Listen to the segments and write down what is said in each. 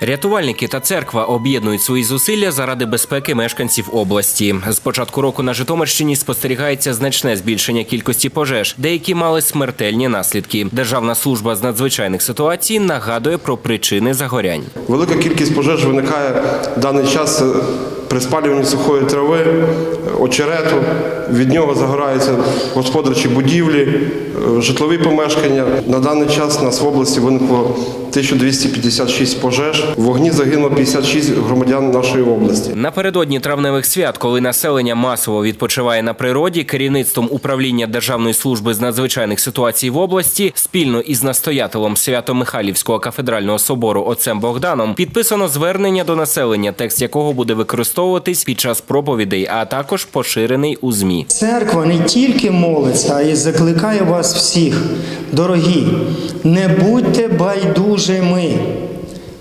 Рятувальники та церква об'єднують свої зусилля заради безпеки мешканців області. З початку року на Житомирщині спостерігається значне збільшення кількості пожеж. Деякі мали смертельні наслідки. Державна служба з надзвичайних ситуацій нагадує про причини загорянь. Велика кількість пожеж виникає в даний час е, при спалюванні сухої трави, е, очерету. Від нього загораються господарчі будівлі, е, житлові помешкання. На даний час нас в області виникло 1256 пожеж. В вогні загинуло 56 громадян нашої області. Напередодні травневих свят, коли населення масово відпочиває на природі, керівництвом управління Державної служби з надзвичайних ситуацій в області спільно із настоятелем Свято-Михайлівського кафедрального собору отцем Богданом підписано звернення до населення, текст якого буде використовуватись під час проповідей, а також поширений у змі. Церква не тільки молиться, а й закликає вас всіх, дорогі, не будьте байдужими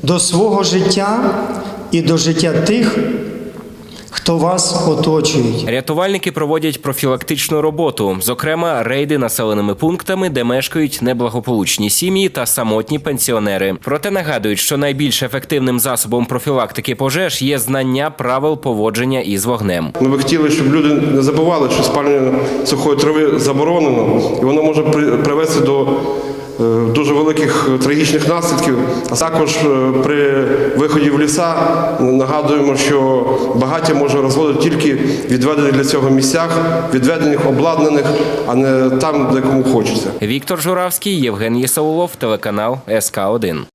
до свого життя і до життя тих, хто вас оточують. Рятувальники проводять профілактичну роботу, зокрема рейди населеними пунктами, де мешкають неблагополучні сім'ї та самотні пенсіонери. Проте нагадують, що найбільш ефективним засобом профілактики пожеж є знання правил поводження із вогнем. Ми би хотіли, щоб люди не забували, що спалювання сухої трави заборонено, і воно може при- привести до дуже великих е, трагічних наслідків. А також е, при виході в ліса нагадуємо, що багаття може розводити тільки відведених для цього місцях, відведених, обладнаних, а не там, де кому хочеться. Віктор Журавський, Євген Єсаулов, телеканал СК 1